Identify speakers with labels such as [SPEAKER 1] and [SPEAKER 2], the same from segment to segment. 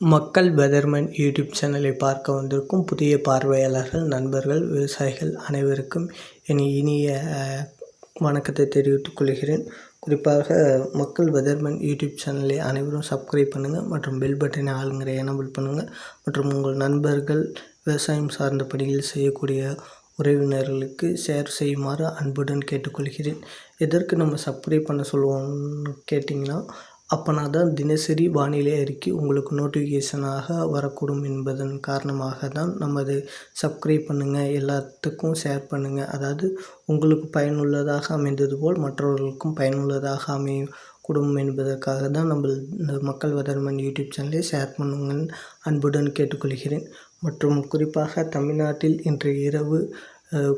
[SPEAKER 1] மக்கள் weatherman YouTube சேனலை பார்க்க வந்திருக்கும் புதிய பார்வையாளர்கள் நண்பர்கள் விவசாயிகள் அனைவருக்கும் என் இனிய வணக்கத்தை தெரிவித்துக் கொள்கிறேன். குறிப்பாக மக்கள் வெதர்மேன் யூடியூப் சேனலை அனைவரும் சப்ஸ்கிரைப் பண்ணுங்கள் மற்றும் பெல் பட்டனை ஆளுங்கிற எனபிள் பண்ணுங்கள் மற்றும் உங்கள் நண்பர்கள் விவசாயம் சார்ந்த பணிகள் செய்யக்கூடிய உறவினர்களுக்கு ஷேர் செய்யுமாறு அன்புடன் கேட்டுக்கொள்கிறேன். எதற்கு நம்ம சப்ஸ்கிரைப் பண்ண சொல்லுவோம்னு கேட்டிங்கன்னா அப்போனா தான் தினசரி வானிலை அறிக்கை உங்களுக்கு நோட்டிஃபிகேஷனாக வரக்கூடும் என்பதன் காரணமாக தான் நமது சப்ஸ்கிரைப் பண்ணுங்கள் எல்லாத்துக்கும் ஷேர் பண்ணுங்கள் அதாவது உங்களுக்கு பயனுள்ளதாக அமைந்தது போல் மற்றவர்களுக்கும் பயனுள்ளதாக அமையக்கூடும் என்பதற்காக தான் நம்ம இந்த மக்கள் வதர்மன் யூடியூப் சேனலை ஷேர் பண்ணுங்கள் அன்புடன் கேட்டுக்கொள்கிறேன். மற்றும் குறிப்பாக தமிழ்நாட்டில் இன்று இரவு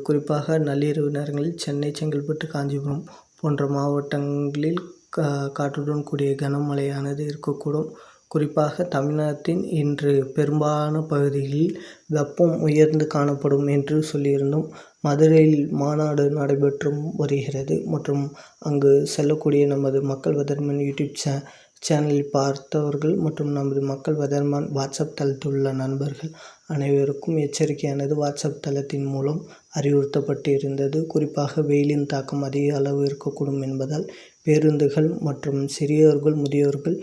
[SPEAKER 1] குறிப்பாக நள்ளிரவு நேரங்களில் சென்னை செங்கல்பட்டு காஞ்சிபுரம் போன்ற மாவட்டங்களில் கா காற்றுடன் கூடிய கனமழையானது இருக்கக்கூடும். குறிப்பாக தமிழ்நாட்டின் இன்று பெரும்பாலான பகுதிகளில் வெப்பம் உயர்ந்து காணப்படும் என்று சொல்லியிருந்தோம். மதுரையில் மாநாடு நடைபெற்றும் வருகிறது. மற்றும் அங்கு செல்லக்கூடிய நமது மக்கள் வதர்மன் யூடியூப் சே சேனலில் பார்த்தவர்கள் மற்றும் நமது மக்கள் வதர்மன் வாட்ஸ்அப் தளத்தில் உள்ள நண்பர்கள் அனைவருக்கும் எச்சரிக்கையானது. வாட்ஸ்அப் தளத்தின் மூலம் அறிவுறுத்தப்பட்டு இருந்தது குறிப்பாக வெயிலின் தாக்கம் அதிக அளவு இருக்கக்கூடும் என்பதால் பேருந்துகள் மற்றும் சிறியோர்கள் முதியோர்கள்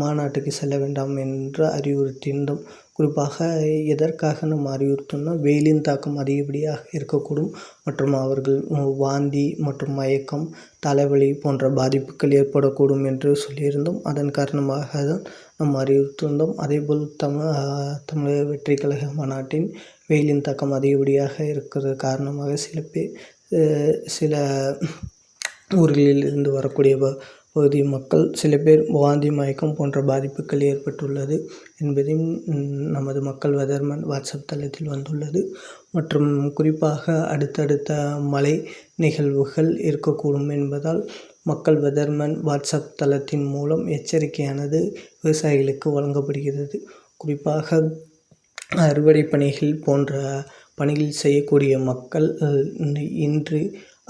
[SPEAKER 1] மாநாட்டுக்கு செல்ல வேண்டாம் என்று அறிவுறுத்தியிருந்தோம். குறிப்பாக எதற்காக நம்ம அறிவுறுத்தோம்னா வெயிலின் தாக்கம் அதிகப்படியாக இருக்கக்கூடும் மற்றும் அவர்கள் வாந்தி மற்றும் மயக்கம் தலைவலி போன்ற பாதிப்புகள் ஏற்படக்கூடும் என்று சொல்லியிருந்தோம். அதன் காரணமாக தான் நம் அறிவித்திருந்தோம் அதேபோல் தமிழ் தமிழக வெற்றி கழக மாநாட்டின் வெயிலின் தாக்கம் அதிகப்படியாக இருக்கிறது காரணமாக சில பேர் சில ஊர்களில் இருந்து வரக்கூடிய பகுதி மக்கள் சில பேர் வாந்தி மயக்கம் போன்ற பாதிப்புகள் ஏற்பட்டுள்ளது என்பதையும் நமது மக்கள் வெதர்மன் வாட்ஸ்அப் தளத்தில் வந்துள்ளது. மற்றும் குறிப்பாக அடுத்தடுத்த மழை நிகழ்வுகள் இருக்கக்கூடும் என்பதால் மக்கள் வெதர்மன் வாட்ஸ்அப் தளத்தின் மூலம் எச்சரிக்கையானது விவசாயிகளுக்கு வழங்கப்படுகிறது. குறிப்பாக அறுவடை பணிகள் போன்ற பணிகள் செய்யக்கூடிய மக்கள் இன்று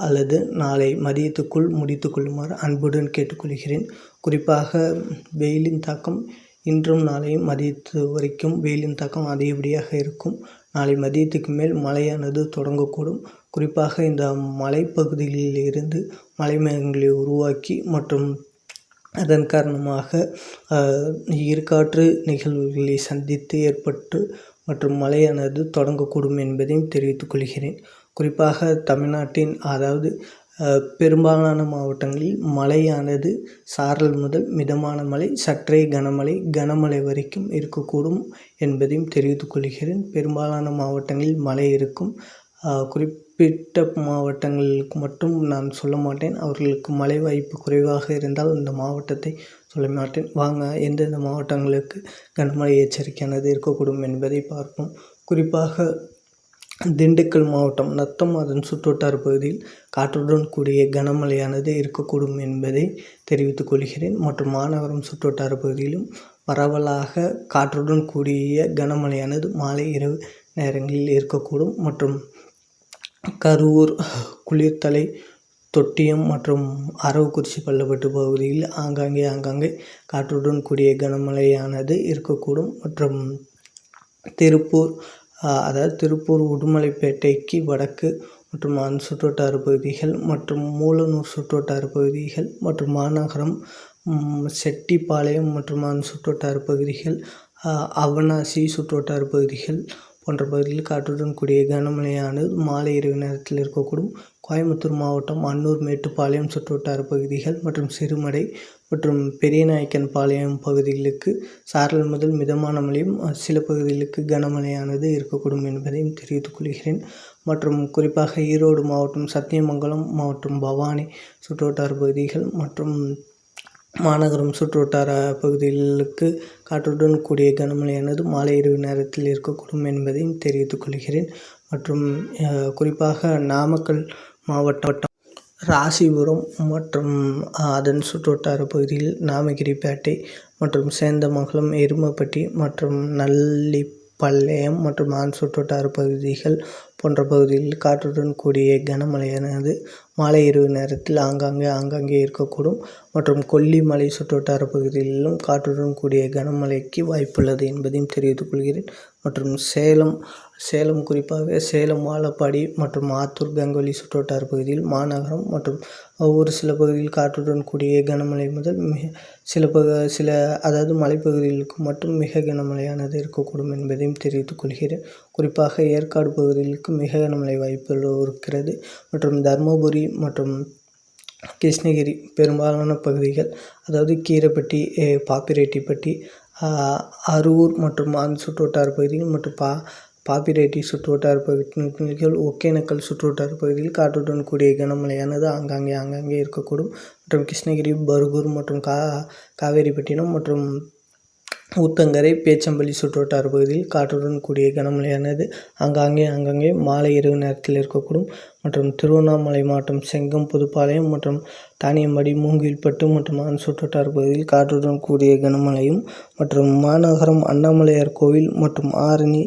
[SPEAKER 1] அல்லது நாளை மதியத்துக்குள் முடித்து கொள்ளுமாறு அன்புடன் கேட்டுக்கொள்கிறேன். குறிப்பாக வெயிலின் தாக்கம் இன்றும் நாளையும் மதியத்து வரைக்கும் வெயிலின் தாக்கம் அதிகப்படியாக இருக்கும். நாளை மதியத்துக்கு மேல் மழையானது தொடங்கக்கூடும். குறிப்பாக இந்த மலைப்பகுதிகளில் இருந்து மலை மேகங்களை உருவாக்கி மற்றும் அதன் காரணமாக ஈர்க்காற்று நிகழ்வுகளை சந்தித்து ஏற்பட்டு மற்றும் மழையானது தொடங்கக்கூடும் என்பதையும் தெரிவித்துக் கொள்கிறேன். குறிப்பாக தமிழ்நாட்டின் அதாவது பெரும்பாலான மாவட்டங்களில் மழையானது சாரல் முதல் மிதமான மழை சற்றே கனமழை கனமழை வரைக்கும் இருக்கக்கூடும் என்பதையும் தெரிவித்துக் கொள்கிறேன். பெரும்பாலான மாவட்டங்களில் மழை இருக்கும். குறிப் குறிப்பிட்ட மாவட்டங்களுக்கு மட்டும் நான் சொல்ல மாட்டேன். அவர்களுக்கு மழை வாய்ப்பு குறைவாக இருந்தால் இந்த மாவட்டத்தை சொல்ல மாட்டேன். வாங்க எந்தெந்த மாவட்டங்களுக்கு கனமழை எச்சரிக்கையானது இருக்கக்கூடும் என்பதை பார்ப்போம். குறிப்பாக திண்டுக்கல் மாவட்டம் நத்தம் அதன் சுற்றுவட்டார பகுதியில் காற்றுடன் கூடிய கனமழையானது இருக்கக்கூடும் என்பதை தெரிவித்துக் கொள்கிறேன். மற்றும் மாநகரம் சுற்றுவட்டார பகுதியிலும் பரவலாக காற்றுடன் கூடிய கனமழையானது மாலை இரவு நேரங்களில் இருக்கக்கூடும். மற்றும் கரூர் குளிர்தலை தொட்டியம் மற்றும் அரவக்குறிச்சி பள்ளப்பட்டு பகுதியில் ஆங்காங்கே ஆங்காங்கே காற்றுடன் கூடிய கனமழையானது இருக்கக்கூடும். மற்றும் திருப்பூர் அதாவது திருப்பூர் உடுமலைப்பேட்டைக்கு வடக்கு மற்றும் அதன் சுற்றுவட்டார பகுதிகள் மற்றும் மூலனூர் சுற்றுவட்டார பகுதிகள் மற்றும் மாநகரம் செட்டிப்பாளையம் மற்றும் அதன் சுற்றுவட்டார பகுதிகள் அவனாசி சுற்றுவட்டார பகுதிகள் போன்ற பகுதிகளில் காற்றுடன் கூடிய கனமழையானது மாலை இரவு நேரத்தில் இருக்கக்கூடும். கோயம்புத்தூர் மாவட்டம் அன்னூர் மேட்டுப்பாளையம் சுற்றுவட்டார பகுதிகள் மற்றும் சிறுமடை மற்றும் பெரியநாயக்கன் பாளையம் பகுதிகளுக்கு சாரல் முதல் மிதமான மழையும் சில பகுதிகளுக்கு கனமழையானது இருக்கக்கூடும் என்பதையும் தெரிவித்துக் கொள்கிறேன். மற்றும் குறிப்பாக ஈரோடு மாவட்டம் சத்தியமங்கலம் மாவட்டம் பவானி சுற்றுவட்டார பகுதிகள் மற்றும் மாநகரம் சுற்றுவட்டார பகுதிகளுக்கு காற்றுடன் கூடிய கனமழையானது மாலை இரவு நேரத்தில் இருக்கக்கூடும் என்பதையும் தெரிவித்துக் கொள்கிறேன். மற்றும் குறிப்பாக நாமக்கல் மாவட்டம் ராசிபுரம் மற்றும் அதன் சுற்றுவட்டார பகுதியில் நாமகிரிப்பேட்டை மற்றும் சேந்தமங்கலம் எருமப்பட்டி மற்றும் நல்லி பள்ளையம் மற்றும் அதன் சுற்றுவட்டார பகுதிகள் போன்ற பகுதிகளில் காற்றுடன் கூடிய கனமழையானது மாலை இரவு நேரத்தில் ஆங்காங்கே ஆங்காங்கே இருக்கக்கூடும் மற்றும் கொல்லிமலை சுற்றுவட்டார பகுதிகளிலும் காற்றுடன் கூடிய கனமழைக்கு வாய்ப்புள்ளது என்பதையும் தெரிவித்துக் கொள்கிறேன். மற்றும் சேலம் சேலம் குறிப்பாக சேலம் வாழப்பாடி மற்றும் ஆத்தூர் கங்கவல்லி சுற்றுவட்டார பகுதியில் மாநகரம் மற்றும் ஒரு சில பகுதியில் காற்றுடன் கூடிய கனமழை முதல் மிக சில பகு சில அதாவது மலைப்பகுதிகளுக்கு மட்டும் மிக கனமழையானது இருக்கக்கூடும் என்பதையும் தெரிவித்துக் கொள்கிறேன். குறிப்பாக ஏற்காடு பகுதிகளுக்கு மிக கனமழை வாய்ப்புகள் இருக்கிறது. மற்றும் தருமபுரி மற்றும் கிருஷ்ணகிரி பெரும்பாலான பகுதிகள் அதாவது கீரைப்பட்டி பாப்பிரெட்டிப்பட்டி அரூர் மற்றும் அதன் சுற்றுவட்டார பகுதிகள் மற்றும் பா பாப்பிரெட்டி சுற்றுவட்டார பகுதிகள் ஒகேனக்கல் சுற்றுவட்டார பகுதியில் காற்றுடன் கூடிய கனமழையானது ஆங்காங்கே ஆங்காங்கே இருக்கக்கூடும். மற்றும் கிருஷ்ணகிரி பர்கூர் மற்றும் கா காவேரிப்பட்டினம் மற்றும் ஊத்தங்கரை பேச்சம்பள்ளி சுற்றுவட்டார பகுதியில் காற்றுடன் கூடிய கனமழையானது ஆங்காங்கே ஆங்காங்கே மாலை இரவு நேரத்தில் இருக்கக்கூடும். மற்றும் திருவண்ணாமலை மாவட்டம் செங்கம் புதுப்பாளையம் மற்றும் தானியம்பாடி மூங்கில்பட்டு மற்றும் ஆண் சுற்றுவட்டார பகுதியில் காற்றுடன் கூடிய கனமழையும் மற்றும் மாநகரம் அண்ணாமலையார் கோவில் மற்றும் ஆரணி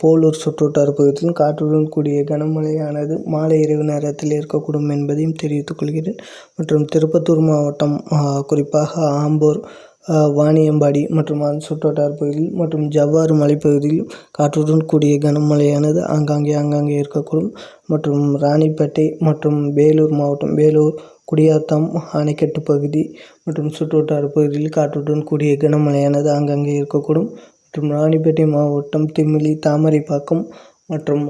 [SPEAKER 1] போலூர் சுற்றுவட்டார பகுதியில் காற்றுடன் கூடிய கனமழையானது மாலை இரவு நேரத்தில் இருக்கக்கூடும் என்பதையும் தெரிவித்துக் கொள்கிறேன். மற்றும் திருப்பத்தூர் மாவட்டம் குறிப்பாக ஆம்பூர் வாணியம்பாடி மற்றும் அதன் சுற்றுவட்டார பகுதியில் மற்றும் ஜவ்வாறு மலைப்பகுதியில் காற்றுடன் கூடிய கனமழையானது ஆங்காங்கே ஆங்காங்கே இருக்கக்கூடும். மற்றும் ராணிப்பேட்டை மற்றும் வேலூர் மாவட்டம் வேலூர் குடியாத்தம் அணைக்கட்டு பகுதி மற்றும் சுற்றுவட்டார பகுதியில் காற்றுடன் கூடிய கனமழையானது ஆங்காங்கே இருக்கக்கூடும். மற்றும் ராணிப்பேட்டை மாவட்டம் திமிலி தாமரைப்பாக்கம் மற்றும்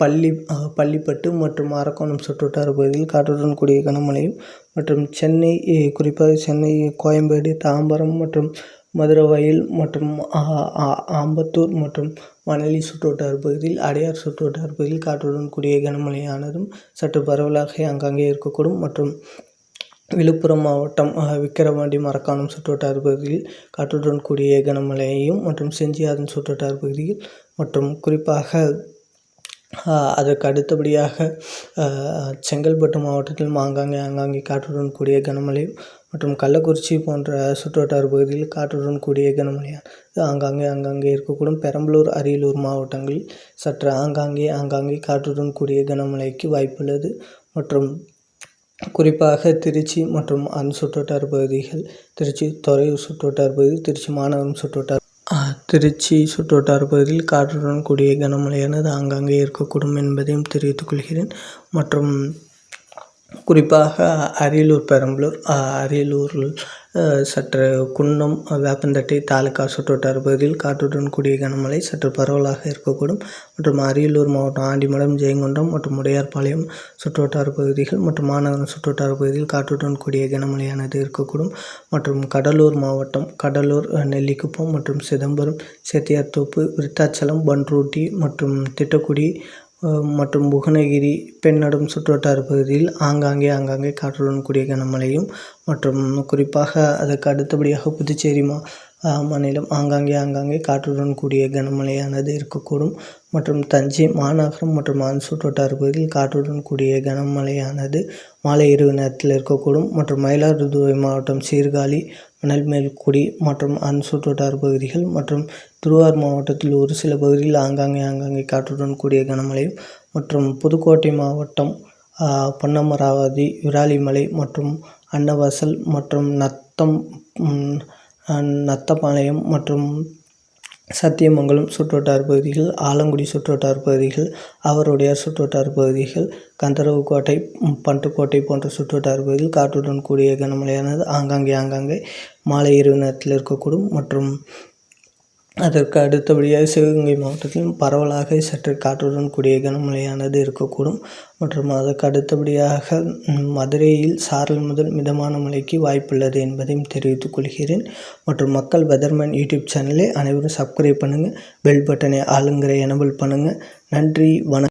[SPEAKER 1] பள்ளி பள்ளிப்பட்டு மற்றும் அரக்கோணம் சுற்றுவட்டார பகுதியில் காற்றுடன் கூடிய கனமழையும் மற்றும் சென்னை குறிப்பாக சென்னை கோயம்பேடு தாம்பரம் மற்றும் மதுரவாயல் மற்றும் ஆம்பத்தூர் மற்றும் மணலி சுற்றுவட்டார பகுதியில் அடையார் சுற்றுவட்டார பகுதியில் காற்றுடன் கூடிய கனமழையானதும் சற்று பரவலாக அங்கங்கே இருக்கக்கூடும் மற்றும் விழுப்புரம் மாவட்டம் விக்கிரவாண்டி மரக்காணம் சுற்றுவட்டார பகுதியில் காற்றுடன் கூடிய கனமழையையும் மற்றும் செஞ்சி அதன் சுற்றுவட்டார பகுதியில் மற்றும் குறிப்பாக அதற்கு அடுத்தபடியாக செங்கல்பட்டு மாவட்டத்தில் ஆங்காங்கே ஆங்காங்கே காற்றுடன் கூடிய கனமழையும் மற்றும் கள்ளக்குறிச்சி போன்ற சுற்றுவட்டார பகுதியில் காற்றுடன் கூடிய கனமழையானது ஆங்காங்கே ஆங்காங்கே இருக்கக்கூடும். பெரம்பலூர் அரியலூர் மாவட்டங்களில் சற்று ஆங்காங்கே ஆங்காங்கே காற்றுடன் கூடிய கனமழைக்கு வாய்ப்புள்ளது மற்றும் குறிப்பாக திருச்சி மற்றும் அதன் சுற்றுவட்டார பகுதிகள் திருச்சி துறையூர் சுற்றுவட்டார பகுதி திருச்சி மாநகரம் சுற்றுவட்டார திருச்சி சுற்றுவட்டார பகுதியில் காற்றுடன் கூடிய கனமழையானது ஆங்காங்கே இருக்கக்கூடும் என்பதையும் தெரிவித்துக் கொள்கிறேன். மற்றும் குறிப்பாக அரியலூர் பெரம்பலூர் அரியலூரில் சற்று குன்னம் வேப்பந்தட்டை தாலுக்கா சுற்றுவட்டார பகுதியில் காற்றுடன் கூடிய கனமழை சற்று பரவலாக இருக்கக்கூடும். மற்றும் அரியலூர் மாவட்டம் ஆண்டிமடம் ஜெயங்கொண்டம் மற்றும் உடையார்பாளையம் சுற்றுவட்டார பகுதிகள் மற்றும் மாநகரம் சுற்றுவட்டார பகுதியில் காற்றுடன் கூடிய கனமழையானது இருக்கக்கூடும். மற்றும் கடலூர் மாவட்டம் கடலூர் நெல்லிக்குப்பம் மற்றும் சிதம்பரம் செட்டியார்தோப்பு விருத்தாச்சலம் பன்ரூட்டி மற்றும் திட்டக்குடி மற்றும் புவனகிரி பெண்ணடம் சுற்றுவட்டார பகுதியில் ஆங்காங்கே ஆங்காங்கே காற்றுடன் கூடிய கனமழையும் மற்றும் குறிப்பாக அதற்கு அடுத்தபடியாக புதுச்சேரி மா மாநிலம் ஆங்காங்கே ஆங்காங்கே காற்றுடன் கூடிய கனமழையானது இருக்கக்கூடும். மற்றும் தஞ்சை மாநகரம் மற்றும் அதன் வட்டார பகுதியில் காற்றுடன் கூடிய கனமழையானது மாலை இரவு நேரத்தில் இருக்கக்கூடும். மற்றும் மயிலாடுதுறை மாவட்டம் சீர்காழி மணல்மேல்குடி மற்றும் அதன் வட்டார பகுதிகள் மற்றும் திருவாரூர் மாவட்டத்தில் ஒரு சில பகுதிகளில் ஆங்காங்கே ஆங்காங்கே காற்றுடன் கூடிய கனமழையும் மற்றும் புதுக்கோட்டை மாவட்டம் பொன்னமராவதி விராலிமலை மற்றும் அன்னவாசல் மற்றும் நத்தம் நத்தப்பாளையம் மற்றும் சத்தியமங்கலம் சுற்றுவட்டார பகுதிகள் ஆலங்குடி சுற்றுவட்டார பகுதிகள் அவருடைய சுற்றுவட்டார பகுதிகள் கந்தரவுக்கோட்டை பட்டுக்கோட்டை போன்ற சுற்றுவட்டார பகுதியில் காற்றுடன் கூடிய கனமழையானது ஆங்காங்கே ஆங்காங்கே மாலை இரவு நேரத்தில் இருக்கக்கூடும் மற்றும் அதற்கு அடுத்தபடியாக சிவகங்கை மாவட்டத்திலும் பரவலாக சற்று காற்றுடன் கூடிய கனமழையானது இருக்கக்கூடும். மற்றும் அதற்கு அடுத்தபடியாக மதுரையில் சாரல் முதல் மிதமான மழைக்கு வாய்ப்புள்ளது என்பதையும் தெரிவித்துக் கொள்கிறேன். மற்றும் மக்கள் வெதர்மேன் யூடியூப் சேனலை அனைவரும் சப்ஸ்கிரைப் பண்ணுங்கள் பெல் பட்டனை ஆளுங்கிற எனபிள் பண்ணுங்கள் நன்றி வணக்கம்.